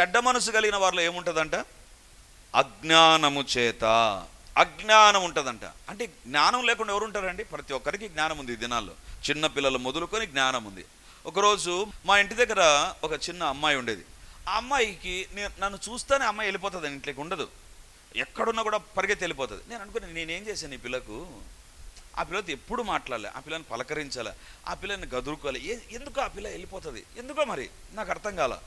చెడ్డ మనసు కలిగిన వారిలో ఏముంటుందంట? అజ్ఞానము చేత. అజ్ఞానం ఉంటుందంట. అంటే జ్ఞానం లేకుండా ఎవరు ఉంటారండి? ప్రతి ఒక్కరికి జ్ఞానం ఉంది ఈ దినాల్లో. చిన్న పిల్లలు మొదలుకొని జ్ఞానం ఉంది. ఒకరోజు మా ఇంటి దగ్గర ఒక చిన్న అమ్మాయి ఉండేది. ఆ అమ్మాయికి నేను నన్ను చూస్తేనే అమ్మాయి వెళ్ళిపోతుంది ఇంట్లోకి ఉండదు. ఎక్కడున్నా కూడా పరిగెత్తి వెళ్ళిపోతుంది. నేను అనుకుని నేనేం చేశాను ఈ పిల్లకు? ఆ పిల్లతో ఎప్పుడు మాట్లాడాలి. ఆ పిల్లని పలకరించాలి? ఆ పిల్లని గదురుకోవాలి. ఏ ఎందుకు ఆ పిల్ల వెళ్ళిపోతుంది? ఎందుకో మరి? నాకు అర్థం కాల.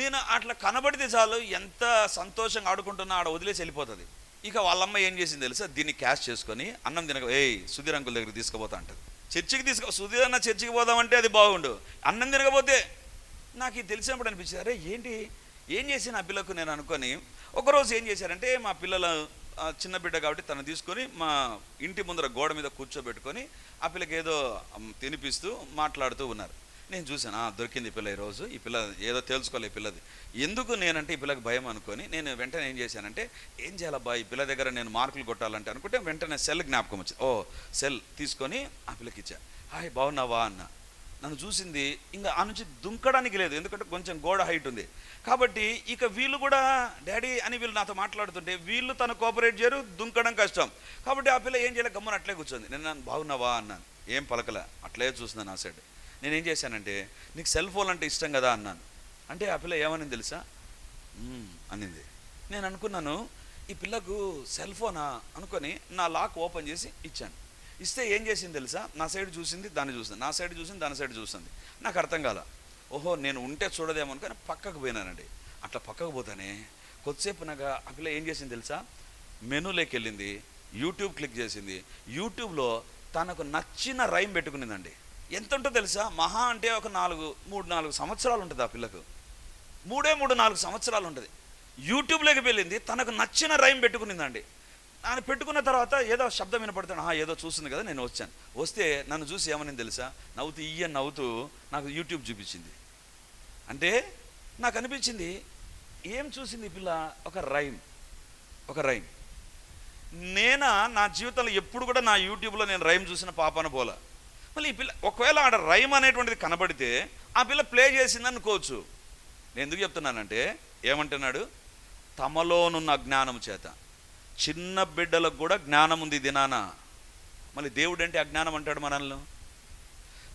నేను అట్లా కనబడితే చాలు ఎంత సంతోషంగా ఆడుకుంటున్నా ఆడ వదిలేసి వెళ్ళిపోతుంది. ఇక వాళ్ళమ్మ ఏం చేసింది తెలుసా? దీన్ని క్యాష్ చేసుకొని అన్నం తినక ఏయ్ సుధీర్ అంకుల్ దగ్గరికి తీసుకుపోతా అంటది. చర్చికి తీసుకు సుధీర్ అన్న చర్చికి పోదామంటే అది బాగుండు. అన్నం తినకపోతే నాకు ఇది తెలిసినప్పుడు అనిపించింది అరే ఏంటి? ఏం చేసి నా పిల్లకు నేను అనుకొని ఒకరోజు ఏం చేశారంటే మా పిల్లల చిన్న బిడ్డ కాబట్టి తను తీసుకొని మా ఇంటి ముందర గోడ మీద కూర్చోబెట్టుకొని ఆ పిల్లకి ఏదో తినిపిస్తూ మాట్లాడుతూ ఉన్నారు. నేను చూశాను దొరికింది ఈ పిల్ల ఈరోజు ఈ పిల్ల ఏదో తెలుసుకోలే ఈ పిల్లది. ఎందుకు నేనంటే ఈ పిల్లకి భయం అనుకొని నేను వెంటనే ఏం చేశానంటే ఏం చేయాలబ్బా ఈ పిల్ల దగ్గర నేను మార్కులు కొట్టాలంటే అనుకుంటే వెంటనే సెల్ జ్ఞాపకం వచ్చింది. ఓ సెల్ తీసుకొని ఆ పిల్లకి ఇచ్చా. హాయ్ బాగున్నావా అన్న. నన్ను చూసింది ఇంకా ఆ నుంచి దుంకడానికి లేదు ఎందుకంటే కొంచెం గోడ హైట్ ఉంది. కాబట్టి ఇక వీళ్ళు కూడా డాడీ అని వీళ్ళు నాతో మాట్లాడుతుంటే వీళ్ళు తను కోఆపరేట్ చేయరు దుంకడం కష్టం. కాబట్టి ఆ పిల్ల ఏం చేయాలి గమ్మున అట్లే కూర్చోంది. నేను నన్ను బాగున్నావా అన్నాను. ఏం పలకలే అట్లే చూస్తున్నాను ఆ సైడ్ నేనేం చేశానంటే నీకు సెల్ ఫోన్ అంటే ఇష్టం కదా అన్నాను. అంటే ఆ పిల్ల ఏమని తెలుసా? అనింది. నేను అనుకున్నాను ఈ పిల్లకు సెల్ ఫోనా? అనుకొని నా లాక్ ఓపెన్ చేసి ఇచ్చాను. ఇస్తే ఏం చేసింది తెలుసా? నా సైడ్ చూసింది దాన్ని చూసింది. నా సైడ్ చూసింది దాని సైడ్ చూసింది. నాకు అర్థం కాల. ఓహో నేను ఉంటే చూడదేమో అనుకొని పక్కకు పోయినానండి. అట్లా పక్కకు పోతానే కొద్దిసేపు నాకు ఆ పిల్ల ఏం చేసింది తెలుసా? మెనూలోకి వెళ్ళింది యూట్యూబ్ క్లిక్ చేసింది. యూట్యూబ్లో తనకు నచ్చిన రైమ్ పెట్టుకునిందండి. ఎంత ఉంటుందో తెలుసా? మహా అంటే ఒక నాలుగు మూడు నాలుగు సంవత్సరాలు ఉంటుంది ఆ పిల్లకు. మూడే మూడు నాలుగు సంవత్సరాలు ఉంటుంది. యూట్యూబ్లోకి వెళ్ళింది తనకు నచ్చిన రైమ్ పెట్టుకునిందండి. ఆయన పెట్టుకున్న తర్వాత ఏదో శబ్దం వినపడుతుంది. "ఆహా, ఏదో చూస్తుంది కదా నేను వచ్చాను. వస్తే నన్ను చూసి ఏమని తెలుసా? నవ్వుతూ ఇయ్య నవ్వుతూ నాకు యూట్యూబ్ చూపించింది. అంటే నాకు అనిపించింది ఏం చూసింది పిల్ల? ఒక రైమ్. ఒక రైమ్. నేనా నా జీవితంలో ఎప్పుడు కూడా నా యూట్యూబ్లో నేను రైమ్ చూసిన పాపన పోలా. మళ్ళీ ఈ పిల్ల ఒకవేళ ఆడ రైమ్ అనేటువంటిది కనబడితే ఆ పిల్ల ప్లే చేసింది అనుకోవచ్చు నేను ఎందుకు చెప్తున్నానంటే ఏమంటున్నాడు? తమలోనున్న అజ్ఞానం చేత. చిన్న బిడ్డలకు కూడా జ్ఞానం ఉంది ఈ దినాన. మళ్ళీ దేవుడు అంటే అజ్ఞానం అంటాడు మనల్ని.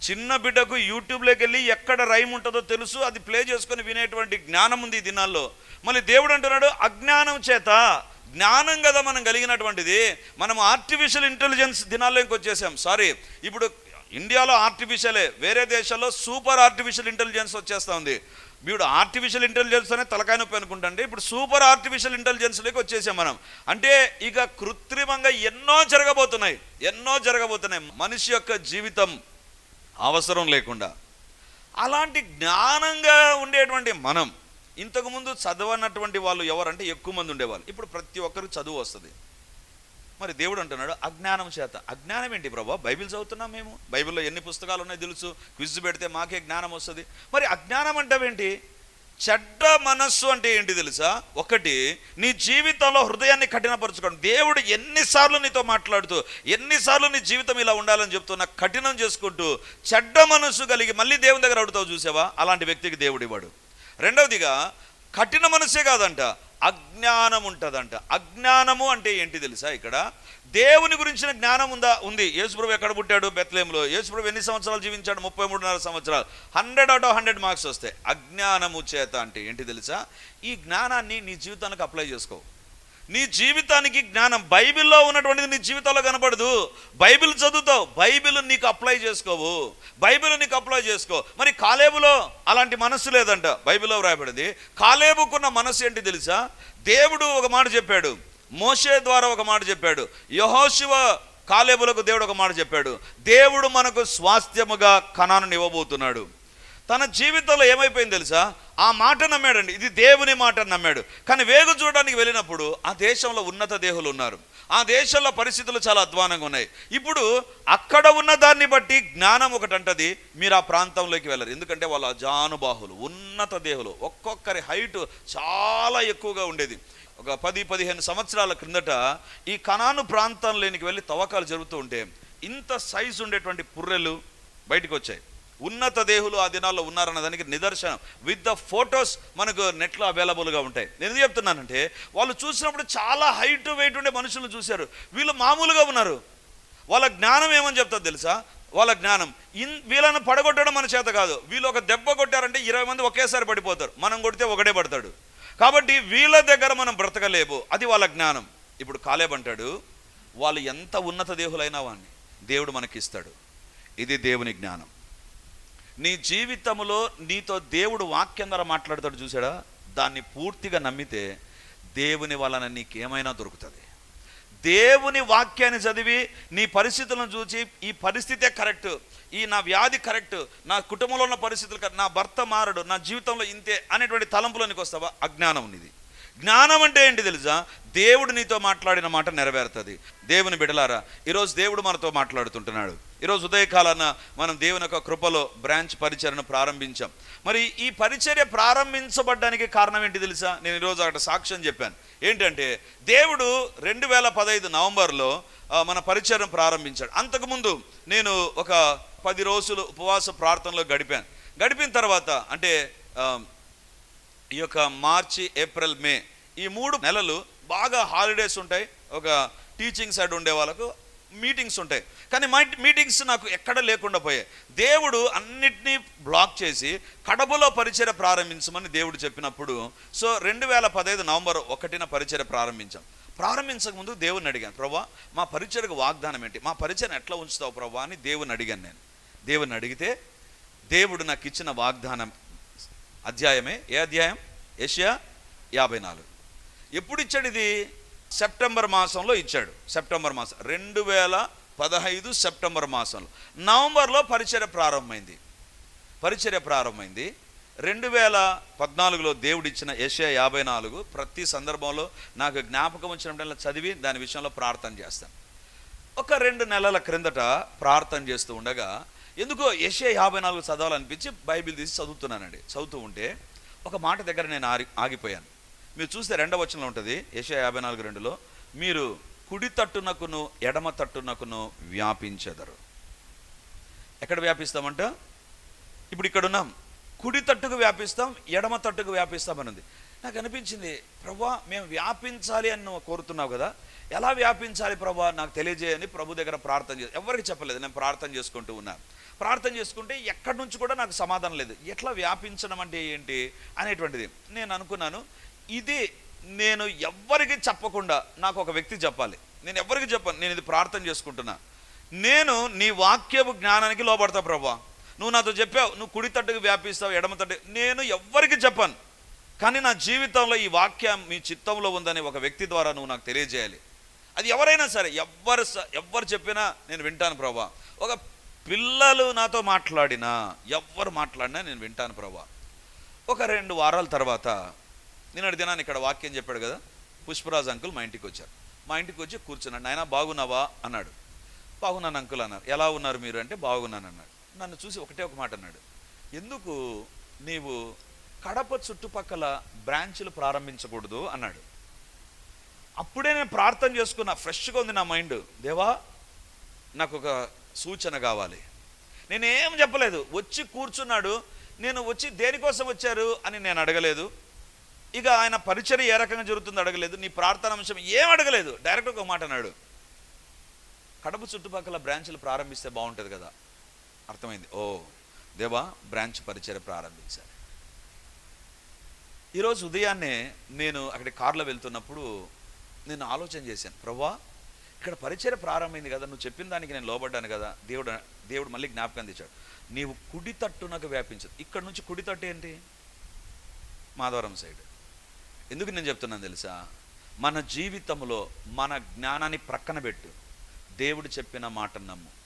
చిన్న బిడ్డకు యూట్యూబ్లోకి వెళ్ళి ఎక్కడ రైమ్ ఉంటుందో తెలుసు అది ప్లే చేసుకొని వినేటువంటి జ్ఞానం ఉంది ఈ దినాల్లో. మళ్ళీ దేవుడు అంటున్నాడు అజ్ఞానం చేత. జ్ఞానం కదా మనం కలిగినటువంటిది. మనం ఆర్టిఫిషియల్ ఇంటెలిజెన్స్ దినాల్లోకి వచ్చేసాం. సారీ ఇప్పుడు ఇండియాలో ఆర్టిఫిషియలే వేరే దేశాల్లో సూపర్ ఆర్టిఫిషియల్ ఇంటెలిజెన్స్ వచ్చేస్తూ ఉంది. వీడు ఆర్టిఫిషియల్ ఇంటెలిజెన్స్ అనే తలకాయ నొప్పి అనుకుంటండి. ఇప్పుడు సూపర్ ఆర్టిఫిషియల్ ఇంటెలిజెన్స్లోకి వచ్చేసాం మనం. అంటే ఇక కృత్రిమంగా ఎన్నో జరగబోతున్నాయి ఎన్నో జరగబోతున్నాయి. మనిషి యొక్క జీవితం అవసరం లేకుండా. అలాంటి జ్ఞానంగా ఉండేటువంటి మనం ఇంతకుముందు చదవనటువంటి వాళ్ళు ఎవరంటే ఎక్కువ మంది ఉండేవాళ్ళు. ఇప్పుడు ప్రతి ఒక్కరికి చదువు వస్తుంది. మరి దేవుడు అంటున్నాడు అజ్ఞానం చేత. అజ్ఞానం ఏంటి ప్రభా? బైబిల్ చదువుతున్నాం మేము. బైబిల్లో ఎన్ని పుస్తకాలు ఉన్నాయో తెలుసు. క్విజ్ పెడితే మాకే జ్ఞానం వస్తుంది. మరి అజ్ఞానం అంటావేంటి చెడ్డ మనస్సు అంటే ఏంటి తెలుసా? ఒకటి నీ జీవితంలో హృదయాన్ని కఠినపరచుకోండి దేవుడు ఎన్నిసార్లు నీతో మాట్లాడుతూ ఎన్నిసార్లు నీ జీవితం ఇలా ఉండాలని చెప్తున్నా కఠినం చేసుకుంటూ చెడ్డ మనస్సు కలిగి మళ్ళీ దేవుని దగ్గర అడుగుతావు చూసావా? అలాంటి వ్యక్తికి దేవుడు ఇవ్వడు. రెండవదిగా కఠిన మనసే కాదంట. అజ్ఞానం ఉంటుందంట అజ్ఞానము అంటే ఏంటి తెలుసా ఇక్కడ? దేవుని గురించిన జ్ఞానం ఉందా? ఉంది. యేసుప్రభు ఎక్కడ పుట్టాడు? బెత్లేంలో యేసుప్రభు ఎన్ని సంవత్సరాలు జీవించాడు? ముప్పై మూడున్నర సంవత్సరాలు. Hundred out of hundred marks వస్తాయి. అజ్ఞానము చేత అంటే ఏంటి తెలుసా? ఈ జ్ఞానాన్ని నీ జీవితానికి అప్లై చేసుకో. నీ జీవితానికి జ్ఞానం బైబిల్లో ఉన్నటువంటిది నీ జీవితంలో కనపడదు. బైబిల్ చదువుతావు బైబిల్ నీకు అప్లై చేసుకోవు. బైబిల్ నీకు అప్లై చేసుకో. మరి కాలేబులో అలాంటి మనస్సు లేదంట బైబిల్లో వ్రాయబడింది. కాలేబుకున్న మనసు ఏంటి తెలుసా? దేవుడు ఒక మాట చెప్పాడు మోషే ద్వారా ఒక మాట చెప్పాడు యహోశివ కాలేబులకు దేవుడు ఒక మాట చెప్పాడు దేవుడు మనకు స్వాస్థ్యముగా కణాను ఇవ్వబోతున్నాడు. తన జీవితంలో ఏమైపోయింది తెలుసా? ఆ మాట నమ్మాడండి. ఇది దేవుని మాట నమ్మాడు. కానీ వేగు చూడడానికి వెళ్ళినప్పుడు ఆ దేశంలో ఉన్నత దేహులు ఉన్నారు. ఆ దేశంలో పరిస్థితులు చాలా అధ్వానంగా ఉన్నాయి. ఇప్పుడు అక్కడ ఉన్న దాన్ని బట్టి జ్ఞానం ఒకటి అంటది మీరు ఆ ప్రాంతంలోకి వెళ్ళరు. ఎందుకంటే వాళ్ళ అజానుబాహులు ఉన్నత దేహులు ఒక్కొక్కరి హైట్ చాలా ఎక్కువగా ఉండేది. ఒక పది పదిహేను సంవత్సరాల క్రిందట ఈ కనాను ప్రాంతంలోనికి వెళ్ళి తవ్వకాలు జరుగుతూ ఉంటే ఇంత సైజు ఉండేటువంటి పుర్రెలు బయటకు వచ్చాయి. ఉన్నత దేహులు ఆ దినాల్లో ఉన్నారన్న దానికి నిదర్శనం. విత్ ద ఫొటోస్ మనకు నెట్లో అవైలబుల్గా ఉంటాయి. నేను చెప్తున్నానంటే వాళ్ళు చూసినప్పుడు చాలా హైట్ వెయిట్ ఉండే మనుషులను చూశారు. వీళ్ళు మామూలుగా ఉన్నారు. వాళ్ళ జ్ఞానం ఏమని చెప్తారు తెలుసా? వాళ్ళ జ్ఞానం. ఇన్ వీళ్ళని పడగొట్టడం మన చేత కాదు. వీళ్ళు ఒక దెబ్బ కొట్టారంటే ఇరవై మంది ఒకేసారి పడిపోతారు. మనం కొడితే ఒకటే పడతాడు. కాబట్టి వీళ్ళ దగ్గర మనం బ్రతకలేము. అది వాళ్ళ జ్ఞానం. ఇప్పుడు కాలేబంటాడు వాళ్ళు ఎంత ఉన్నత దేహులైనా వాడిని దేవుడు మనకిస్తాడు. ఇది దేవుని జ్ఞానం. నీ జీవితంలో నీతో దేవుడు వాక్యం ద్వారా మాట్లాడతాడు చూసాడా దాన్ని పూర్తిగా నమ్మితే దేవుని వలన నీకేమైనా దొరుకుతుంది. దేవుని వాక్యాన్ని చదివి నీ పరిస్థితులను చూసి ఈ పరిస్థితే కరెక్ట్ ఈ నా వ్యాధి కరెక్ట్ నా కుటుంబంలో ఉన్న పరిస్థితులు నా భర్త మారడు నా జీవితంలో ఇంతే అనేటువంటి తలంపులోనికి వస్తావా? అజ్ఞానం ఉన్నది. జ్ఞానం అంటే ఏంటి తెలుసా? దేవుడు నీతో మాట్లాడిన మాట నెరవేరుతుంది. దేవుని బిడలారా ఈరోజు దేవుడు మనతో మాట్లాడుతుంటున్నాడు. ఈరోజు ఉదయకాలాన మనం దేవుని యొక్క కృపలో బ్రాంచ్ పరిచర్ను ప్రారంభించాం. మరి ఈ పరిచర్య ప్రారంభించబడ్డానికి కారణం ఏంటి తెలుసా? నేను ఈరోజు అక్కడ సాక్ష్యం చెప్పాను. ఏంటంటే దేవుడు రెండు వేల పదహైదు నవంబర్లో మన పరిచయం ప్రారంభించాడు. అంతకుముందు నేను ఒక పది రోజులు ఉపవాస ప్రార్థనలో గడిపాను. గడిపిన తర్వాత అంటే ఈ యొక్క మార్చి ఏప్రిల్ మే ఈ మూడు నెలలు బాగా హాలిడేస్ ఉంటాయి. ఒక టీచింగ్ సైడ్ ఉండే వాళ్ళకు మీటింగ్స్ ఉంటాయి. కానీ మై మీటింగ్స్ నాకు ఎక్కడ లేకుండా పోయాయి. దేవుడు అన్నిటినీ బ్లాక్ చేసి కడపలో పరిచయ ప్రారంభించమని దేవుడు చెప్పినప్పుడు సో రెండు వేల పదహైదు నవంబర్ ఒకటిన పరిచయ ప్రారంభించాం. ప్రారంభించక ముందు దేవుని అడిగాను ప్రభా మా పరిచయకు వాగ్దానం ఏంటి? మా పరిచయం ఎట్లా ఉంచుతావు ప్రభా? అని దేవుని అడిగాను నేను. దేవుని అడిగితే దేవుడు నాకు ఇచ్చిన వాగ్దానం అధ్యాయమే ఏ అధ్యాయం? ఏషియా యాభై నాలుగు. ఎప్పుడు ఇచ్చాడు ఇది? సెప్టెంబర్ మాసంలో ఇచ్చాడు. సెప్టెంబర్ మాసం. రెండు వేల పదహైదు సెప్టెంబర్ మాసంలో. నవంబర్లో పరిచర్య ప్రారంభమైంది. పరిచర్య ప్రారంభమైంది. రెండు వేల పద్నాలుగులో దేవుడిచ్చిన ఏషియా యాభై నాలుగు ప్రతి సందర్భంలో నాకు జ్ఞాపకం వచ్చినప్పుడల్లా చదివి దాని విషయంలో ప్రార్థన చేస్తాను. ఒక రెండు నెలల క్రిందట ప్రార్థన చేస్తూ ఉండగా ఎందుకో యశే యాభై నాలుగు చదవాలనిపించి బైబిల్ తీసి చదువుతున్నానండి. చదువుతూ ఉంటే ఒక మాట దగ్గర నేను ఆగి ఆగిపోయాను. మీరు చూస్తే రెండవ వచనంలో ఉంటుంది ఏషియా యాభై నాలుగు రెండులో మీరు కుడి తట్టునకును ఎడమ తట్టునకును వ్యాపించెదరు. ఎక్కడ వ్యాపిస్తామంట? ఇప్పుడు ఇక్కడ ఉన్నాం కుడి తట్టుకు వ్యాపిస్తాం ఎడమ తట్టుకు వ్యాపిస్తామని నాకు అనిపించింది ప్రభా మేము వ్యాపించాలి అని నువ్వు కోరుతున్నావు కదా. ఎలా వ్యాపించాలి ప్రభా? నాకు తెలియజేయని ప్రభు దగ్గర ప్రార్థన చేసి ఎవరికి చెప్పలేదు నేను ప్రార్థన చేసుకుంటూ ఉన్నాను ప్రార్థన చేసుకుంటే ఎక్కడి నుంచి కూడా నాకు సమాధానం లేదు. ఎట్లా వ్యాపించడం అంటే ఏంటి? అనేటువంటిది. నేను అనుకున్నాను ఇది నేను ఎవ్వరికి చెప్పకుండా నాకు ఒక వ్యక్తి చెప్పాలి. నేను ఎవరికి చెప్పను. నేను ఇది ప్రార్థన చేసుకుంటున్నా. నేను నీ వాక్యపు జ్ఞానానికి లోపడతా ప్రభా. నువ్వు నాతో చెప్పావు నువ్వు కుడి తట్టుకు వ్యాపిస్తావు ఎడమ తట్టు నేను ఎవ్వరికి చెప్పను. కానీ నా జీవితంలో ఈ వాక్యం మీ చిత్తంలో ఉందని ఒక వ్యక్తి ద్వారా నువ్వు నాకు తెలియజేయాలి. అది ఎవరైనా సరే ఎవ్వరు స- ఎవ్వరు చెప్పినా నేను వింటాను ప్రభా. ఒక పిల్లలు నాతో మాట్లాడినా ఎవ్వరు మాట్లాడినా నేను వింటాను ప్రభా. ఒక రెండు వారాల తర్వాత నిన్నటి దినాన్ని ఇక్కడ వాక్యం చెప్పాడు కదా పుష్పరాజ్ అంకుల్ మా ఇంటికి వచ్చారు. మా ఇంటికి వచ్చి కూర్చున్నాడు. నాయన బాగున్నావా? అన్నాడు. బాగున్నాను అంకుల్ అన్నారు. ఎలా ఉన్నారు మీరు? అంటే బాగున్నాను అన్నాడు. నన్ను చూసి ఒకటే ఒక మాట అన్నాడు. ఎందుకు నీవు కడప చుట్టుపక్కల బ్రాంచ్లు ప్రారంభించకూడదు? అన్నాడు. అప్పుడే నేను ప్రార్థన చేసుకున్నా. ఫ్రెష్గా ఉంది నా మైండ్. దేవా నాకు ఒక సూచన కావాలి. నేనేం చెప్పలేదు. వచ్చి కూర్చున్నాడు. నేను వచ్చి దేనికోసం వచ్చారు అని నేను అడగలేదు. ఇక ఆయన పరిచయం ఏ రకంగా జరుగుతుందో అడగలేదు. నీ ప్రార్థన అంశం ఏం అడగలేదు. డైరెక్ట్ ఒక మాట అన్నాడు. కడప చుట్టుపక్కల బ్రాంచ్లు ప్రారంభిస్తే బాగుంటుంది కదా. అర్థమైంది. ఓ దేవా బ్రాంచ్ పరిచయం ప్రారంభించాలి ఈరోజు ఉదయాన్నే నేను అక్కడి కారులో వెళ్తున్నప్పుడు నేను ఆలోచన చేశాను. ప్రభా ఇక్కడ పరిచయం ప్రారంభమైంది కదా. నువ్వు చెప్పిన దానికి నేను లోబడ్డాను కదా. దేవుడు దేవుడు మళ్ళీ జ్ఞాపకం తెచ్చాడు. నీవు కుడి తట్టునకు వ్యాపించదు. ఇక్కడ నుంచి కుడి తట్టు ఏంటి? మాధవరం సైడ్. ఎందుకు నేను చెప్తున్నాను తెలుసా? మన జీవితంలో మన జ్ఞానాన్ని ప్రక్కన పెట్టు. దేవుడు చెప్పిన మాట నమ్ము.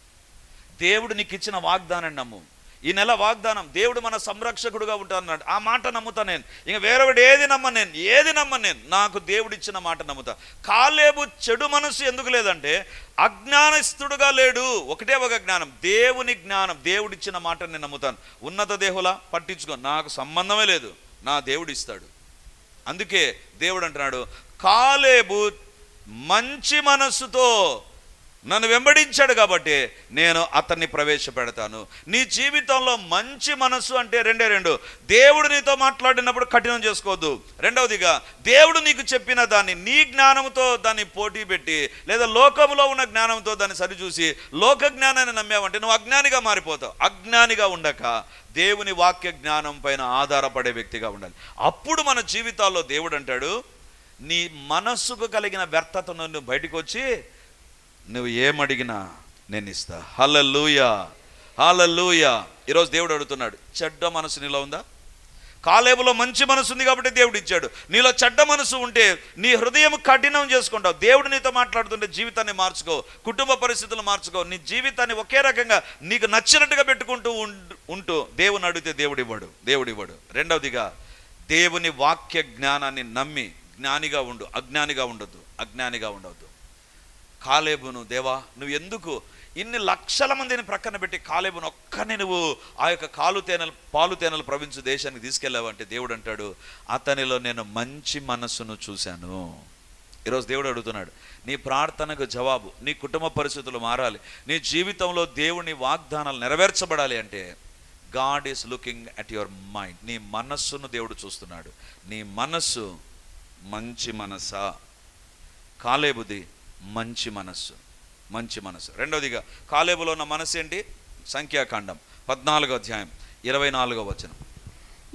దేవుడు నీకు ఇచ్చిన వాగ్దానాన్ని నమ్ము. ఈ నెల వాగ్దానం దేవుడు మన సంరక్షకుడుగా ఉంటానన్నాడు. ఆ మాట నమ్ముతా నేను. ఇంకా వేరొకటి ఏది నమ్మ నేను? ఏది నమ్మ నేను? నాకు దేవుడు ఇచ్చిన మాట నమ్ముతా. కాలేబు చెడు మనసు ఎందుకు లేదంటే అజ్ఞానస్తుడుగా లేడు. ఒకటే ఒక జ్ఞానం. దేవుని జ్ఞానం దేవుడిచ్చిన మాట నేను నమ్ముతాను. ఉన్నత దేహులా? పట్టించుకో. నాకు సంబంధమే లేదు. నా దేవుడు ఇస్తాడు. అందుకే దేవుడు అంటున్నాడు కాలేబు మంచి మనస్సుతో నన్ను వెంబడించాడు కాబట్టి నేను అతన్ని ప్రవేశపెడతాను. నీ జీవితంలో మంచి మనస్సు అంటే రెండే రెండు. దేవుడు నీతో మాట్లాడినప్పుడు కఠినం చేసుకోవద్దు. రెండవదిగా దేవుడు నీకు చెప్పిన దాన్ని నీ జ్ఞానంతో దాన్ని పోటీ పెట్టి లేదా లోకంలో ఉన్న జ్ఞానంతో దాన్ని సరిచూసి లోక జ్ఞానాన్ని నమ్మావంటే నువ్వు అజ్ఞానిగా మారిపోతావు. అజ్ఞానిగా ఉండక దేవుని వాక్య జ్ఞానం పైన ఆధారపడే వ్యక్తిగా ఉండాలి. అప్పుడు మన జీవితాల్లో దేవుడు అంటాడు నీ మనస్సుకు కలిగిన వ్యర్థత నుండి బయటకు వచ్చి నువ్వు ఏమడిగినా నేను ఇస్తా. హలలుయా హల్లెలూయా. ఈరోజు దేవుడు అడుగుతున్నాడు చెడ్డ మనసు నీలో ఉందా? కాలేబులో మంచి మనసు ఉంది కాబట్టి దేవుడు ఇచ్చాడు. నీలో చెడ్డ మనసు ఉంటే నీ హృదయం కఠినం చేసుకుంటావు. దేవుడు నీతో మాట్లాడుతుంటే జీవితాన్ని మార్చుకో కుటుంబ పరిస్థితులు మార్చుకో. నీ జీవితాన్ని ఒకే రకంగా నీకు నచ్చినట్టుగా పెట్టుకుంటూ ఉంటూ దేవుని అడిగితే దేవుడు ఇవ్వడు దేవుడు ఇవ్వడు. రెండవదిగా దేవుని వాక్య జ్ఞానాన్ని నమ్మి జ్ఞానిగా ఉండు అజ్ఞానిగా ఉండొద్దు అజ్ఞానిగా ఉండవద్దు కాలేబును దేవా నువ్వు ఎందుకు ఇన్ని లక్షల మందిని ప్రక్కన పెట్టి కాలేబును ఒక్కనే నువ్వు ఆ యొక్క కాలు తేనెలు పాలు తేనెలు ప్రవించు దేశానికి తీసుకెళ్ళావు అంటే దేవుడు అంటాడు అతనిలో నేను మంచి మనస్సును చూశాను. ఈరోజు దేవుడు అడుగుతున్నాడు నీ ప్రార్థనకు జవాబు నీ కుటుంబ పరిస్థితులు మారాలి నీ జీవితంలో దేవుని వాగ్దానాలు నెరవేర్చబడాలి అంటే God is looking at your mind. నీ మనస్సును దేవుడు చూస్తున్నాడు నీ మనస్సు మంచి మనసా. కాలేబుది మంచి మనస్సు మంచి మనస్సు. రెండవదిగా కాలేబులో ఉన్న మనస్సు ఏంటి? సంఖ్యాకాండం. పద్నాలుగో అధ్యాయం ఇరవై నాలుగో వచనం.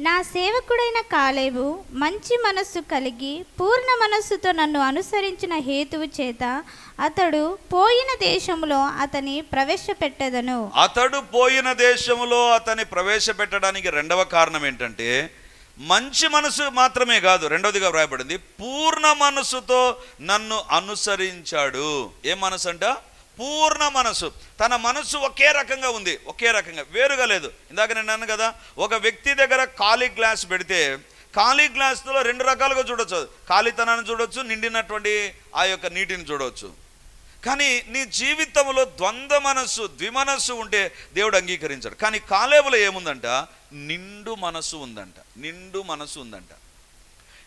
నా సేవకుడైన కాలేబు మంచి మనస్సు కలిగి పూర్ణ మనస్సుతో నన్ను అనుసరించిన హేతువు చేత అతడు పోయిన దేశములో అతని ప్రవేశపెట్టెదను. అతడు పోయిన దేశములో అతన్ని ప్రవేశపెట్టడానికి రెండవ కారణం ఏంటంటే మంచి మనసు మాత్రమే కాదు. రెండవదిగా వ్రాయబడింది పూర్ణ మనసుతో నన్ను అనుసరించాడు. ఏ మనసు అంట పూర్ణ మనసు. తన మనసు ఒకే రకంగా ఉంది ఒకే రకంగా. వేరుగా లేదు. ఇందాక నేను అన్నాను కదా ఒక వ్యక్తి దగ్గర ఖాళీ గ్లాస్ పెడితే ఖాళీ గ్లాస్లో రెండు రకాలుగా చూడొచ్చు. ఖాళీతనాన్ని చూడొచ్చు నిండినటువంటి ఆ యొక్క నీటిని చూడవచ్చు కానీ నీ జీవితంలో ద్వంద్వ మనస్సు ద్విమనస్సు ఉంటే దేవుడు అంగీకరించాడు. కానీ కాలేబులో ఏముందంట? నిండు మనస్సు ఉందంట. నిండు మనస్సు ఉందంట.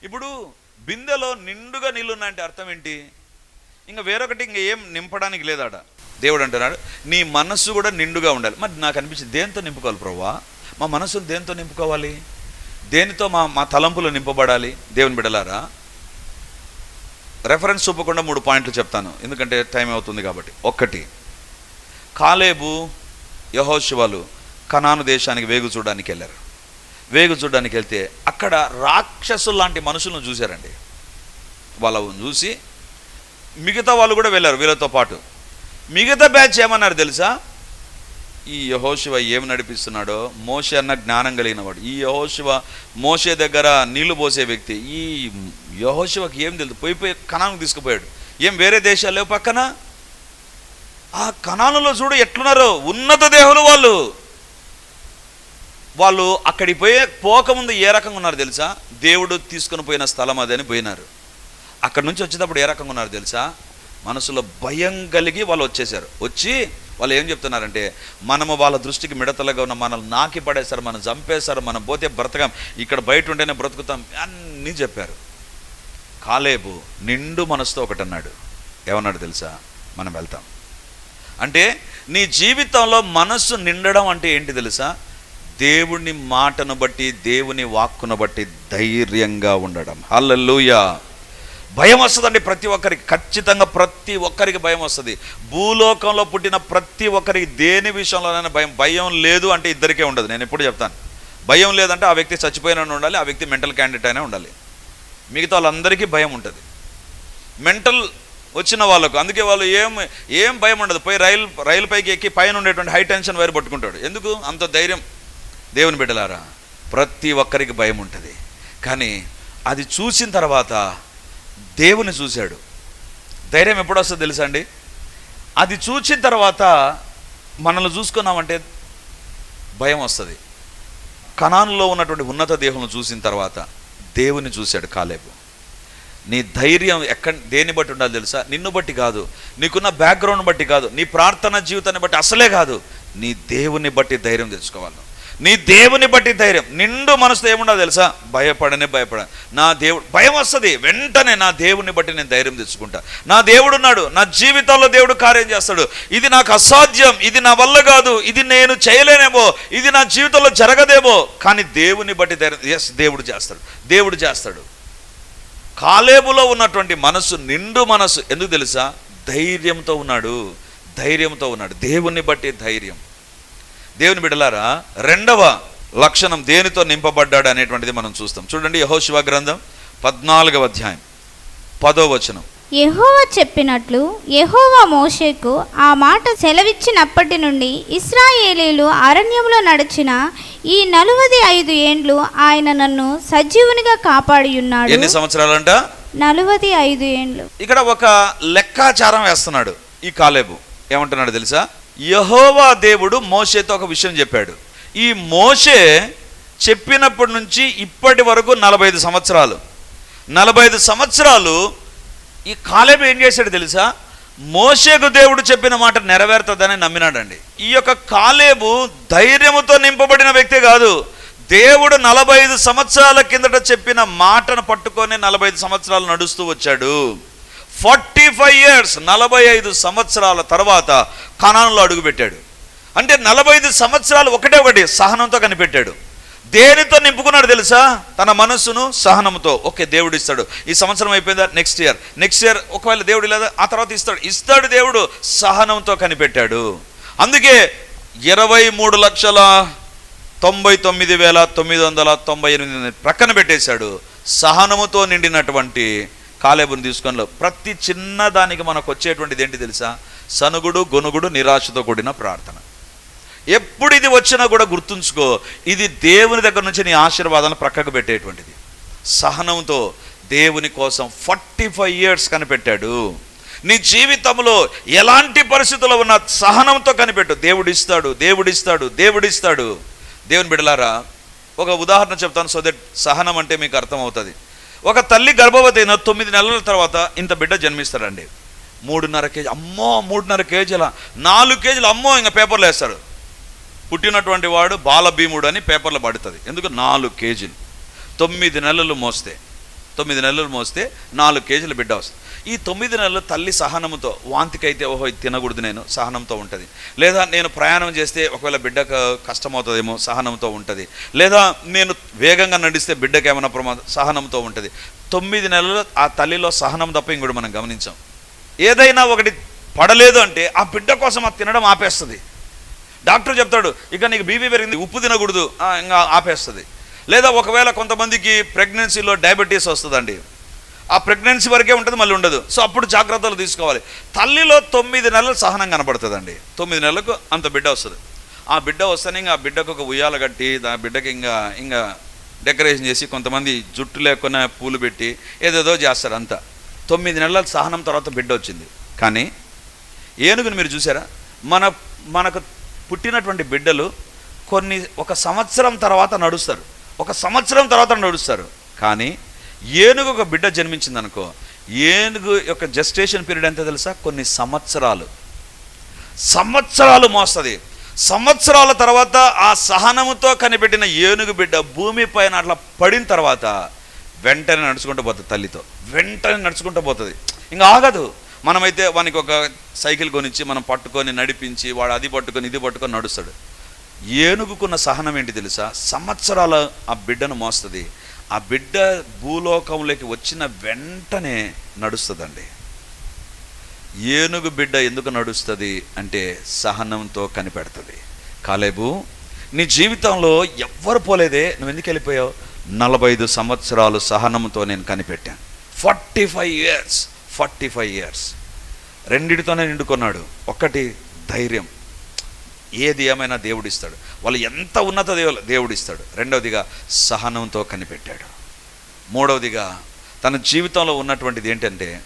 ఇప్పుడు బిందెలో నిండుగా నీళ్ళు ఉన్నాయంటే అర్థం ఏంటి? ఇంకా వేరొకటి ఇంకా ఏం నింపడానికి లేదాడ దేవుడు అంటున్నాడు నీ మనస్సు కూడా నిండుగా ఉండాలి. మరి నాకు అనిపించింది దేంతో నింపుకోవాలి ప్రవ్వా? మా మనసును దేంతో నింపుకోవాలి? దేనితో మా మా తలంపులు నింపబడాలి? దేవుని బిడలారా రెఫరెన్స్ చూపకుండా మూడు పాయింట్లు చెప్తాను. ఎందుకంటే టైం అవుతుంది కాబట్టి. ఒక్కటి కాలేబు యహోశివాలు కనాను దేశానికి వేగు చూడడానికి వెళ్ళారు. వేగు చూడడానికి వెళ్తే అక్కడ రాక్షసులు లాంటి మనుషులను చూశారండి. వాళ్ళని చూసి మిగతా వాళ్ళు కూడా వెళ్ళారు వీళ్ళతో పాటు. మిగతా బ్యాచ్ ఏమన్నారు తెలుసా? ఈ యహోశివ ఏమి నడిపిస్తున్నాడో మోషే అన్న జ్ఞానం కలిగిన వాడు. ఈ యహోశివ మోషే దగ్గర నీళ్ళు పోసే వ్యక్తి. ఈ యహోశివకి ఏం తెలుసు? పోయి పోయి కణానికి తీసుకుపోయాడు. ఏం వేరే దేశాలు లేవు పక్కన? ఆ కణాలలో చూడు ఎట్లున్నారో. ఉన్నత దేహులు వాళ్ళు. వాళ్ళు అక్కడికి పోయే పోకముందు ఏ రకంగా ఉన్నారు తెలుసా? దేవుడు తీసుకొని పోయిన స్థలం అదని పోయినారు. అక్కడి నుంచి వచ్చేటప్పుడు ఏ రకంగా ఉన్నారు తెలుసా? మనసులో భయం కలిగి వాళ్ళు వచ్చేసారు వచ్చి వాళ్ళు ఏం చెప్తున్నారంటే మనము వాళ్ళ దృష్టికి మిడతలుగా ఉన్న మనల్ని నాకి పడేశారు మనం చంపేశారు మనం పోతే బ్రతకం ఇక్కడ బయట ఉంటేనే బ్రతుకుతాం అన్నీ చెప్పారు. కాలేబు నిండు మనసుతో ఒకటి అన్నాడు ఏమన్నాడు తెలుసా? మనం వెళ్తాం. అంటే నీ జీవితంలో మనస్సు నిండడం అంటే ఏంటి తెలుసా? దేవుని మాటను బట్టి దేవుని వాక్కును బట్టి ధైర్యంగా ఉండడం. హల్లెలూయా! భయం వస్తుందండి ప్రతి ఒక్కరికి. ఖచ్చితంగా ప్రతి ఒక్కరికి భయం వస్తుంది. భూలోకంలో పుట్టిన ప్రతి ఒక్కరికి దేని విషయంలోనైనా భయం భయం లేదు అంటే ఇద్దరికే ఉండదు. నేను ఎప్పుడు చెప్తాను. భయం లేదంటే ఆ వ్యక్తి చచ్చిపోయిన ఉండాలి ఆ వ్యక్తి మెంటల్ క్యాండిడేట్ అయినా ఉండాలి. మిగతా వాళ్ళందరికీ భయం ఉంటుంది. మెంటల్ వచ్చిన వాళ్ళకు అందుకే వాళ్ళు ఏం ఏం భయం ఉండదు. పోయి రైలు రైలు పైకి ఎక్కి పైన ఉండేటువంటి హై టెన్షన్ వైర్ పట్టుకుంటాడు. ఎందుకు? అంత ధైర్యం. దేవుని బిడ్డలారా ప్రతి ఒక్కరికి భయం ఉంటుంది. కానీ అది చూసిన తర్వాత దేవుని చూశాడు. ధైర్యం ఎప్పుడు వస్తుందో తెలుసా అండి? అది చూసిన తర్వాత మనల్ని చూసుకున్నామంటే భయం వస్తుంది. కణాల్లో ఉన్నటువంటి ఉన్నత దేహం చూసిన తర్వాత దేవుని చూశాడు కాలేబు. నీ ధైర్యం ఎక్కడ దేన్ని బట్టి ఉండాలి తెలుసా? నిన్ను బట్టి కాదు. నీకున్న బ్యాక్గ్రౌండ్ బట్టి కాదు. నీ ప్రార్థన జీవితాన్ని బట్టి అసలే కాదు. నీ దేవుని బట్టి ధైర్యం తెచ్చుకోవాలి నీ దేవుని బట్టి ధైర్యం. నిండు మనసుతో ఏముండదు తెలుసా? భయపడనే భయపడ. నా దేవుడు భయం వస్తుంది. వెంటనే నా దేవుని బట్టి నేను ధైర్యం తెచ్చుకుంటా. నా దేవుడు ఉన్నాడు. నా జీవితంలో దేవుడు కార్యం చేస్తాడు. ఇది నాకు అసాధ్యం. ఇది నా వల్ల కాదు. ఇది నేను చేయలేనేమో. ఇది నా జీవితంలో జరగదేమో. కానీ దేవుని బట్టి ధైర్యం ఎస్ దేవుడు చేస్తాడు. దేవుడు చేస్తాడు. కాలేబులో ఉన్నటువంటి మనసు నిండు మనసు ఎందుకు తెలుసా? ధైర్యంతో ఉన్నాడు. ధైర్యంతో ఉన్నాడు. దేవుణ్ణి బట్టి ధైర్యం. దేవుని బిడలారా రెండవ లక్షణం దేనితో నింపబడ్డాడు అనేటువంటిది మనం చూస్తాం. చూడండి యహోశివ గ్రంథం పద్నాలుగవ అధ్యాయం పదో వచనం. యెహోవా చెప్పినట్లు యెహోవా మోషేకు ఆ మాట సెలవిచ్చినప్పటి నుండి ఇస్రాయేలీలు అరణ్యంలో నడిచిన ఈ నలువది ఐదు ఏండ్లు ఆయన నన్ను సజీవునిగా కాపాడి ఉన్నాడు ఎన్ని సంవత్సరాలంట? నలువది ఐదు ఏండ్లు. ఇక్కడ ఒక లెక్కాచారం వేస్తున్నాడు ఈ కాలేబు. ఏమంటున్నాడు తెలుసా? యహోవా దేవుడు మోషేతో ఒక విషయం చెప్పాడు. ఈ మోషే చెప్పినప్పటి నుంచి ఇప్పటి వరకు నలభై ఐదు సంవత్సరాలు. నలభై ఐదు సంవత్సరాలు ఈ కాలేబు ఏం చేశాడు తెలుసా? మోషేకు దేవుడు చెప్పిన మాట నెరవేరుతుందని నమ్మినాడండి. ఈ యొక్క కాలేబు ధైర్యముతో నింపబడిన వ్యక్తి కాదు. దేవుడు నలభై ఐదు సంవత్సరాల కిందట చెప్పిన మాటను పట్టుకొని నలభై ఐదు సంవత్సరాలు నడుస్తూ వచ్చాడు. ఫార్టీ ఫైవ్ ఇయర్స్ నలభై ఐదు సంవత్సరాల తర్వాత కణానంలో అడుగుపెట్టాడు. అంటే నలభై ఐదు సంవత్సరాలు ఒకటే ఒకటి సహనంతో కనిపెట్టాడు. దేనితో నింపుకున్నాడు తెలుసా? తన మనస్సును సహనంతో ఓకే దేవుడు ఇస్తాడు. ఈ సంవత్సరం అయిపోయిందా? నెక్స్ట్ ఇయర్ నెక్స్ట్ ఇయర్ ఒకవేళ దేవుడు లేదా ఆ తర్వాత ఇస్తాడు. ఇస్తాడు దేవుడు సహనంతో కనిపెట్టాడు. అందుకే ఇరవై మూడు లక్షల తొంభై తొమ్మిది వేల తొమ్మిది వందల తొంభై ఎనిమిది ప్రక్కన పెట్టేశాడు. సహనముతో నిండినటువంటి కాలేబుని తీసుకొని ప్రతి చిన్న దానికి మనకు వచ్చేటువంటిది ఏంటి తెలుసా? సనుగుడు గొనుగుడు నిరాశతో కూడిన ప్రార్థన. ఎప్పుడు ఇది వచ్చినా కూడా గుర్తుంచుకో ఇది దేవుని దగ్గర నుంచి నీ ఆశీర్వాదాలను ప్రక్కకు పెట్టేటువంటిది. సహనంతో దేవుని కోసం ఫార్టీ ఫైవ్ ఇయర్స్ కనిపెట్టాడు. నీ జీవితంలో ఎలాంటి పరిస్థితుల్లో ఉన్న సహనంతో కనిపెట్టు. దేవుడిస్తాడు దేవుడిస్తాడు దేవుడిస్తాడు. దేవుని బిడలారా ఒక ఉదాహరణ చెప్తాను సో దట్ సహనం అంటే మీకు అర్థమవుతుంది. ఒక తల్లి గర్భవతి అయిన తొమ్మిది నెలల తర్వాత ఇంత బిడ్డ జన్మిస్తాడండి. మూడున్నర కేజీ అమ్మో మూడున్నర కేజీల. నాలుగు కేజీలు అమ్మో ఇంకా పేపర్లో వేస్తారు. పుట్టినటువంటి వాడు బాలభీముడు అని పేపర్లో పడుతుంది. ఎందుకు? నాలుగు కేజీలు. తొమ్మిది నెలలు మోస్తే. తొమ్మిది నెలలు మోస్తే నాలుగు కేజీల బిడ్డ వస్తుంది. ఈ తొమ్మిది నెలలు తల్లి సహనంతో వాంతికైతే ఓహో తినకూడదు నేను సహనంతో ఉంటుంది. లేదా నేను ప్రయాణం చేస్తే ఒకవేళ బిడ్డకు కష్టమవుతుందేమో సహనంతో ఉంటుంది. లేదా నేను వేగంగా నడిస్తే బిడ్డకి ఏమైనా ప్రమాదం సహనంతో ఉంటుంది. తొమ్మిది నెలలు ఆ తల్లిలో సహనం తప్ప ఇంకోటి మనం గమనించాం. ఏదైనా ఒకటి పడలేదు అంటే ఆ బిడ్డ కోసం అది తినడం ఆపేస్తుంది. డాక్టర్ చెప్తాడు ఇక నీకు బీపీ పెరిగింది ఉప్పు తినకూడదు ఇంకా ఆపేస్తుంది. లేదా ఒకవేళ కొంతమందికి ప్రెగ్నెన్సీలో డయాబెటీస్ వస్తుందండి. ఆ ప్రెగ్నెన్సీ వరకే ఉంటుంది మళ్ళీ ఉండదు. సో అప్పుడు జాగ్రత్తలు తీసుకోవాలి. తల్లిలో తొమ్మిది నెలలు సహనం కనబడుతుందండి. తొమ్మిది నెలలకు అంత బిడ్డ వస్తుంది. ఆ బిడ్డ వస్తేనే ఇంకా ఆ బిడ్డకు ఒక ఉయ్యాల కట్టి ఆ బిడ్డకి ఇంకా ఇంకా డెకరేషన్ చేసి కొంతమంది జుట్టు లేకుండా పూలు పెట్టి ఏదేదో చేస్తారు అంతా. తొమ్మిది నెలల సహనం తర్వాత బిడ్డ వచ్చింది. కానీ ఏనుగుని మీరు చూసారా? మన మనకు పుట్టినటువంటి బిడ్డలు కొన్ని ఒక సంవత్సరం తర్వాత నడుస్తారు. ఒక సంవత్సరం తర్వాత నడుస్తారు. కానీ ఏనుగు ఒక బిడ్డ జన్మించింది అనుకో ఏనుగు యొక్క జస్టేషన్ పీరియడ్ ఎంత తెలుసా? కొన్ని సంవత్సరాలు. సంవత్సరాలు మోస్తుంది. సంవత్సరాల తర్వాత ఆ సహనముతో కనిపెట్టిన ఏనుగు బిడ్డ భూమి పైన అట్లా పడిన తర్వాత వెంటనే నడుచుకుంటూ పోతుంది తల్లితో. వెంటనే నడుచుకుంటూ పోతుంది. ఇంకా ఆగదు. మనమైతే వానికి ఒక సైకిల్ కొనిచ్చి మనం పట్టుకొని నడిపించి వాడు అది పట్టుకొని ఇది పట్టుకొని నడుస్తాడు. ఏనుగుకున్న సహనం ఏంటి తెలుసా? సంవత్సరాల ఆ బిడ్డను మోస్తుంది. ఆ బిడ్డ భూలోకంలోకి వచ్చిన వెంటనే నడుస్తుందండి. ఏనుగు బిడ్డ ఎందుకు నడుస్తుంది అంటే సహనంతో కనిపెడుతుంది. కాలేబు నీ జీవితంలో ఎవ్వరు పోలేదే నువ్వు ఎందుకు వెళ్ళిపోయావు? నలభై ఐదు సంవత్సరాలు సహనంతో నేను కనిపెట్టాను. Forty five years forty five years. రెండిటితోనే నిండుకున్నాడు. ఒక్కటి ధైర్యం. ఏది ఏమైనా దేవుడిస్తాడు. వాళ్ళు ఎంత ఉన్నత దేవు దేవుడిస్తాడు. రెండవదిగా సహనంతో కనిపెట్టాడు. మూడవదిగా తన జీవితంలో ఉన్నటువంటిది ఏంటంటే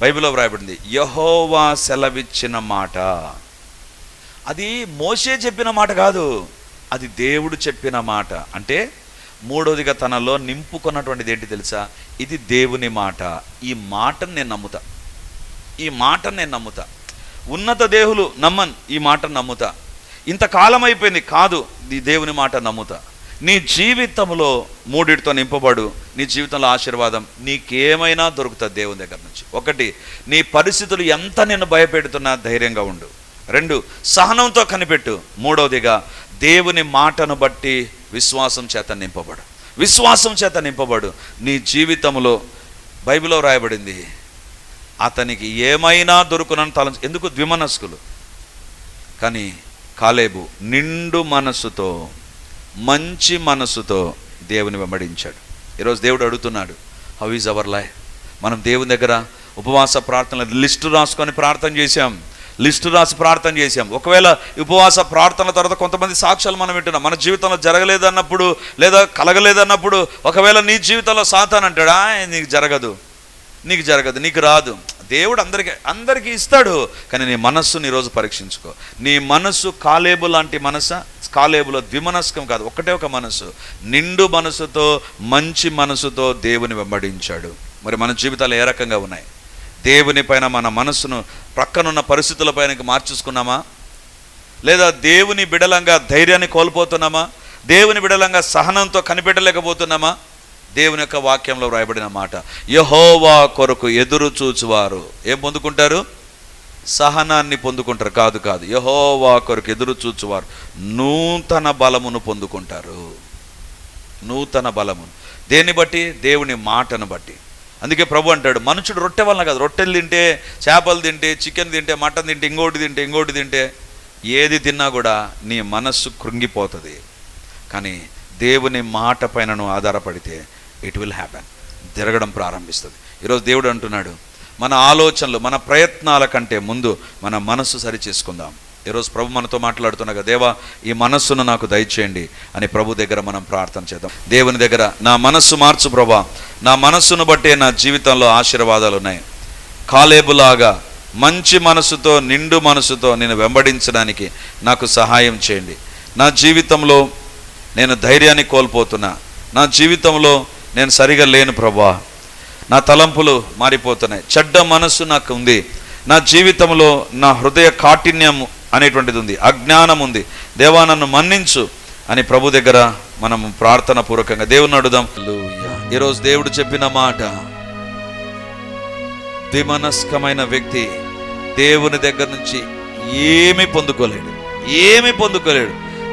బైబిల్లో వ్రాయబడింది యహోవా సెలవిచ్చిన మాట. అది మోసే చెప్పిన మాట కాదు అది దేవుడు చెప్పిన మాట. అంటే మూడవదిగా తనలో నింపుకున్నటువంటిది ఏంటి తెలుసా? ఇది దేవుని మాట. ఈ మాటను నేను నమ్ముతా. ఈ మాటను నేను నమ్ముతా. ఉన్నత దేవులు నమ్మన్ ఈ మాటను నమ్ముతా. ఇంతకాలం అయిపోయింది కాదు నీ దేవుని మాట నమ్ముతా. నీ జీవితంలో మూడిటితో నింపబడు. నీ జీవితంలో ఆశీర్వాదం నీకేమైనా దొరుకుతుంది దేవుని దగ్గర నుంచి. ఒకటి నీ పరిస్థితులు ఎంత నిన్ను భయపెడుతున్నా ధైర్యంగా ఉండు. రెండు సహనంతో కనిపెట్టు. మూడవదిగా దేవుని మాటను బట్టి విశ్వాసం చేత నింపబడు. విశ్వాసం చేత నింపబడు. నీ జీవితంలో బైబిల్లో రాయబడింది అతనికి ఏమైనా దొరుకునని తల ఎందుకు? ద్విమనస్కులు. కానీ కాలేబు నిండు మనసుతో మంచి మనసుతో దేవుని వెంబడించాడు. ఈరోజు దేవుడు అడుగుతున్నాడు హౌ ఈజ్ అవర్ లైఫ్ మనం దేవుని దగ్గర ఉపవాస ప్రార్థన లిస్టు రాసుకొని ప్రార్థన చేశాం. లిస్టు రాసి ప్రార్థన చేశాం. ఒకవేళ ఉపవాస ప్రార్థన తర్వాత కొంతమంది సాక్ష్యాలు మనం వింటున్నాం. మన జీవితంలో జరగలేదన్నప్పుడు లేదా కలగలేదన్నప్పుడు ఒకవేళ నీ జీవితంలో సాతాన్ అంటాడా? నీకు జరగదు. నీకు జరగదు నీకు రాదు. దేవుడు అందరికీ అందరికీ ఇస్తాడు కానీ నీ మనస్సుని ఈరోజు పరీక్షించుకో. నీ మనస్సు కాలేబు లాంటి మనస? కాలేబులో ద్విమనస్కం కాదు ఒకటే ఒక మనసు నిండు మనసుతో మంచి మనసుతో దేవుని వెంబడించాడు. మరి మన జీవితాలు ఏ రకంగా ఉన్నాయి? దేవుని పైన మన మనస్సును ప్రక్కనున్న పరిస్థితుల పైన మార్చేసుకున్నామా? లేదా దేవుని బిడలంగా ధైర్యాన్ని కోల్పోతున్నామా? దేవుని బిడలంగా సహనంతో కనిపెట్టలేకపోతున్నామా? దేవుని యొక్క వాక్యంలో వ్రాయబడిన మాట. యహోవా కొరకు ఎదురు చూచువారు. ఏం పొందుకుంటారు? సహనాన్ని పొందుకుంటారు. కాదు కాదు. యహోవా కొరకు ఎదురు చూచువారు. నూతన బలమును పొందుకుంటారు. నూతన బలమును. దేన్ని బట్టి? దేవుని మాటను బట్టి. అందుకే ప్రభు అంటాడు మనుషుడు రొట్టె వలన కాదు. రొట్టెలు తింటే చేపలు తింటే చికెన్ తింటే మటన్ తింటే ఇంకోటి తింటే ఇంకోటి తింటే ఏది తిన్నా కూడా నీ మనస్సు కృంగిపోతుంది. కానీ దేవుని మాట పైన నువ్వు ఆధారపడితే ఇట్ విల్ హ్యాపెన్ జరగడం ప్రారంభిస్తుంది. ఈరోజు దేవుడు అంటున్నాడు మన ఆలోచనలు మన ప్రయత్నాల కంటే ముందు మన మనస్సు సరి చేసుకుందాం ఈరోజు ప్రభు మనతో మాట్లాడుతున్నాగా దేవా ఈ మనస్సును నాకు దయచేయండి అని ప్రభు దగ్గర మనం ప్రార్థన చేద్దాం. దేవుని దగ్గర నా మనస్సు మార్చు ప్రభా నా మనస్సును బట్టే నా జీవితంలో ఆశీర్వాదాలు ఉన్నాయి. కాలేబులాగా మంచి మనసుతో నిండు మనసుతో నేను వెంబడించడానికి నాకు సహాయం చేయండి. నా జీవితంలో నేను ధైర్యాన్ని కోల్పోతున్నా. నా జీవితంలో నేను సరిగా లేను ప్రభా. నా తలంపులు మారిపోతున్నాయి. చెడ్డ మనస్సు నాకు ఉంది. నా జీవితంలో నా హృదయ కాఠిన్యం అనేటువంటిది ఉంది. అజ్ఞానం ఉంది. దేవా నన్ను మన్నించు అని ప్రభు దగ్గర మనం ప్రార్థన పూర్వకంగా దేవుని అడుదాం ఈరోజు దేవుడు చెప్పిన మాట ద్విమనస్కమైన వ్యక్తి దేవుని దగ్గర నుంచి ఏమి పొందుకోలేడు. ఏమి పొందుకోలేడు.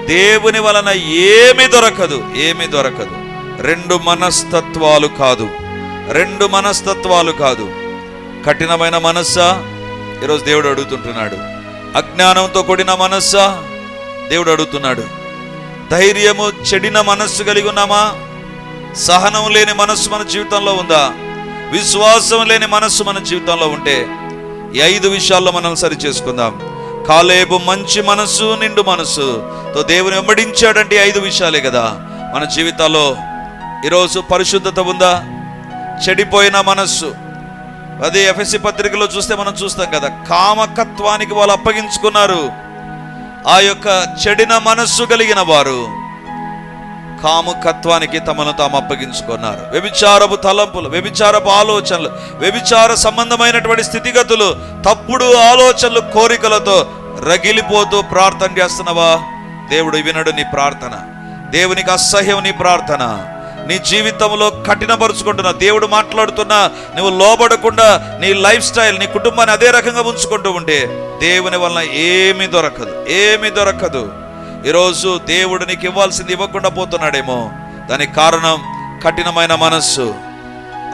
దేవుని వలన ఏమి దొరకదు. ఏమి దొరకదు. రెండు మనస్తత్వాలు కాదు. రెండు మనస్తత్వాలు కాదు. కఠినమైన మనస్సా? ఈరోజు దేవుడు అడుగుతుంటున్నాడు. అజ్ఞానంతో కూడిన మనస్సా? దేవుడు అడుగుతున్నాడు. ధైర్యము చెడిన మనస్సు కలిగి ఉన్నామా? సహనం లేని మనస్సు మన జీవితంలో ఉందా? విశ్వాసం లేని మనస్సు మన జీవితంలో ఉంటే ఈ ఐదు విషయాల్లో మనం సరి చేసుకుందాం కాలేబు మంచి మనస్సు నిండు మనస్సుతో దేవుని వెంబడించాడంటే ఐదు విషయాలే కదా. మన జీవితాల్లో ఈరోజు పరిశుద్ధత ఉందా? చెడిపోయిన మనస్సు. అదే ఎఫ్ఎస్సి పత్రికలో చూస్తే మనం చూస్తాం కదా కామకత్వానికి వాళ్ళు అప్పగించుకున్నారు. ఆ యొక్క చెడిన మనస్సు కలిగిన వారు కాముకత్వానికి తమను తాము అప్పగించుకున్నారు. వ్యభిచారపు తలంపులు వ్యభిచారపు ఆలోచనలు వ్యభిచార సంబంధమైనటువంటి స్థితిగతులు తప్పుడు ఆలోచనలు కోరికలతో రగిలిపోతూ ప్రార్థన చేస్తున్నావా? దేవుడు వినడు నీ ప్రార్థన. దేవునికి అసహ్యం నీ ప్రార్థన. నీ జీవితంలో కఠినపరుచుకుంటున్నా దేవుడు మాట్లాడుతున్నా నువ్వు లోబడకుండా నీ లైఫ్ స్టైల్ నీ కుటుంబాన్ని అదే రకంగా ఉంచుకుంటూ ఉంటే దేవుని వలన ఏమీ దొరకదు ఏమీ దొరకదు. ఈరోజు దేవుడు నీకు ఇవ్వాల్సింది ఇవ్వకుండా పోతున్నాడేమో. దానికి కారణం కఠినమైన మనస్సు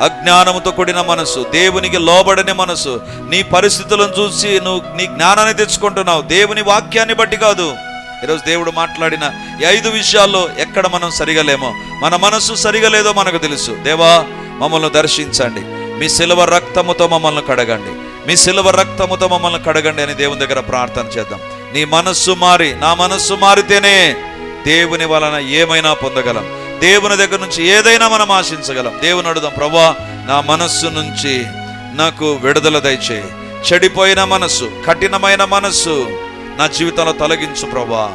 అజ్ఞానముతో కూడిన మనస్సు దేవునికి లోబడని మనస్సు. నీ పరిస్థితులను చూసి నువ్వు నీ జ్ఞానాన్ని తెచ్చుకుంటున్నావు. దేవుని వాక్యాన్ని బట్టి కాదు. ఈరోజు దేవుడు మాట్లాడిన ఈ ఐదు విషయాల్లో ఎక్కడ మనం సరిగా లేమో మన మనస్సు సరిగా లేదో మనకు తెలుసు. దేవా మమ్మల్ని దర్శించండి. మీ సిలువ రక్తముతో మమ్మల్ని కడగండి. మీ సిలువ రక్తముతో మమ్మల్ని కడగండి అని దేవుని దగ్గర ప్రార్థన చేద్దాం. నీ మనస్సు మారి నా మనస్సు మారితేనే దేవుని వలన ఏమైనా పొందగలం. దేవుని దగ్గర నుంచి ఏదైనా మనం ఆశించగలం. దేవుని అడుగుదాం ప్రభా నా మనస్సు నుంచి నాకు విడుదల దయచేయి. చెడిపోయిన మనస్సు కఠినమైన మనస్సు నా జీవితంలో తొలగించు ప్రభా.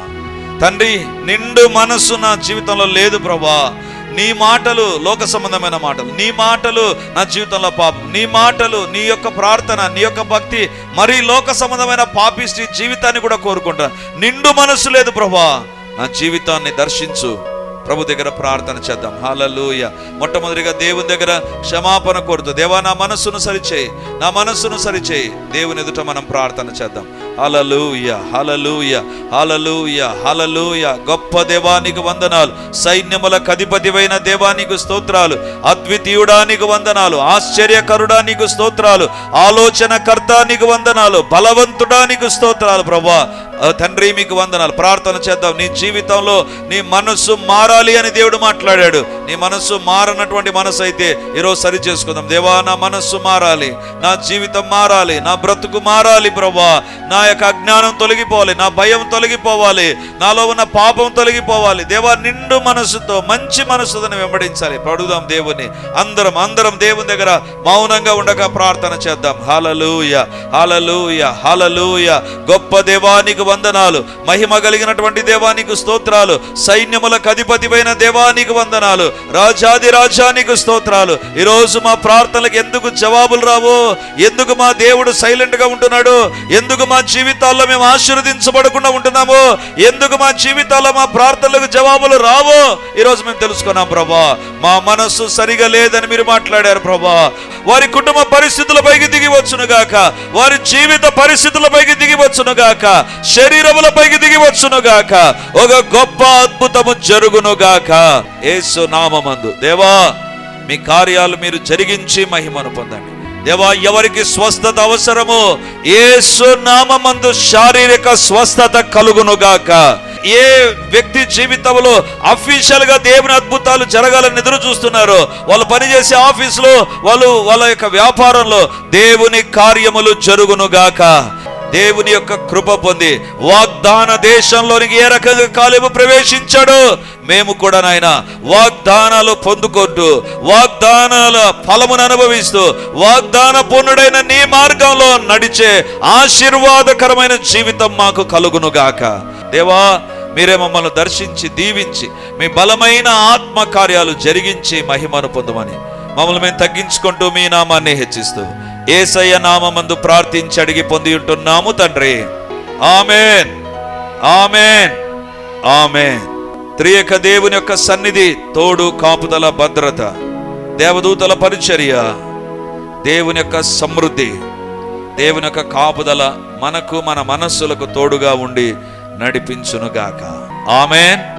తండ్రి నిండు మనస్సు నా జీవితంలో లేదు ప్రభా. నీ మాటలు లోక సంబంధమైన మాటలు నీ మాటలు నా జీవితంలో పాపం నీ మాటలు నీ యొక్క ప్రార్థన నీ యొక్క భక్తి మరీ లోక సంబంధమైన పాపిష్టి జీవితాన్ని కూడా కోరుకుంటా నిండు మనస్సు లేదు ప్రభా. నా జీవితాన్ని దర్శించు. ప్రభు దగ్గర ప్రార్థన చేద్దాం. హాలలోయ మొట్టమొదటిగా దేవుని దగ్గర క్షమాపణ కోరుతూ దేవా నా మనస్సును సరిచేయి. నా మనస్సును సరిచేయి. దేవుని ఎదుట మనం ప్రార్థన చేద్దాం. హలలుయ హలలుయ హలలుయ హలలుయ గొప్ప దేవానికి వందనాలు. సైన్యముల కధిపతివైన దేవానికి స్తోత్రాలు. అద్వితీయుడానికి వందనాలు. ఆశ్చర్యకరుడానికి స్తోత్రాలు. ఆలోచనకర్తానికి నీకు వందనాలు. బలవంతుడానికి స్తోత్రాలు ప్రభా. తండ్రి మీకు వందనాలు. ప్రార్థన చేద్దాం. నీ జీవితంలో నీ మనస్సు మారాలి అని దేవుడు మాట్లాడాడు. నీ మనస్సు మారనటువంటి మనసు అయితే ఈరోజు సరి చేసుకుందాం. దేవా నా మనస్సు మారాలి. నా జీవితం మారాలి. నా బ్రతుకు మారాలి ప్రభా నా యొక్క అజ్ఞానం తొలగిపోవాలి. నా భయం తొలగిపోవాలి. నాలో ఉన్న పాపం తొలగిపోవాలి. దేవా నిండు మనసుతో మంచి మనసుతో వెంబడించాలి. పడుదాం దేవుని అందరం అందరం దేవుని దగ్గర మౌనంగా ఉండగా ప్రార్థన చేద్దాం. Hallelujah hallelujah hallelujah. గొప్ప దేవానికి వందనాలు. మహిమ కలిగినటువంటి దేవానికి స్తోత్రాలు. సైన్యములకు అధిపతిపైన దేవానికి వందనాలు. రాజాది రాజానికి స్తోత్రాలు. ఈరోజు మా ప్రార్థనలకు ఎందుకు జవాబులు రావు? ఎందుకు మా దేవుడు సైలెంట్గా ఉంటున్నాడు? ఎందుకు మా జీవితాల్లో మేము ఆశీర్వదించబడకుండా ఉంటున్నాము? ఎందుకు మా జీవితాల్లో మా ప్రార్థనలకు జవాబులు రావు? ఈరోజు మేము తెలుసుకున్నాం ప్రభా. మా మనస్సు సరిగా లేదని మీరు మాట్లాడారు ప్రభా. వారి కుటుంబ పరిస్థితులపైకి దిగి వచ్చును గాక వారి జీవిత పరిస్థితులపైకి దిగి వచ్చును గాక శరీరములపైకి దిగి వచ్చును గాక ఒక గొప్ప అద్భుతము జరుగును గాక నామందు దేవా మీ కార్యాలు మీరు జరిగించి మహిమను పొందండి. దేవా ఎవరికి స్వస్థత అవసరమో ఏసు నామందు శారీరక స్వస్థత కలుగును గాక ఏ వ్యక్తి జీవితంలో అఫీషియల్గా దేవుని అద్భుతాలు జరగాలని ఎదురు చూస్తున్నారు వాళ్ళు పనిచేసే ఆఫీసులో వాళ్ళు వాళ్ళ యొక్క వ్యాపారంలో దేవుని కార్యములు జరుగునుగాక. దేవుని యొక్క కృప పొంది వాగ్దాన దేశంలోనికి ఏ రకంగా కాలేము ప్రవేశించాడు మేము కూడా నాయన వాగ్దానాలు పొందుకుంటూ వాగ్దానాల ఫలమును అనుభవిస్తూ వాగ్దాన పూర్ణుడైన నీ మార్గంలో నడిచే ఆశీర్వాదకరమైన జీవితం మాకు కలుగును గాక. దేవా మీరే మమ్మల్ని దర్శించి దీవించి మీ బలమైన ఆత్మ కార్యాలు జరిగించి మహిమను పొందమని మమ్మల్ని మేము తగ్గించుకుంటూ మీ నామాన్ని హెచ్చిస్తూ ఏసయ్య నామందు ప్రార్థించి అడిగి పొంది ఉంటున్నాము తండ్రి. ఆమెన్. ఆమెన్. ఆమెన్. త్రియక దేవుని యొక్క సన్నిధి తోడు కాపుదల భద్రత దేవదూతల పరిచర్య దేవుని యొక్క సమృద్ధి దేవుని యొక్క కాపుదల మనకు మన మనస్సులకు తోడుగా ఉండి నడిపించునుగాక. ఆమెన్.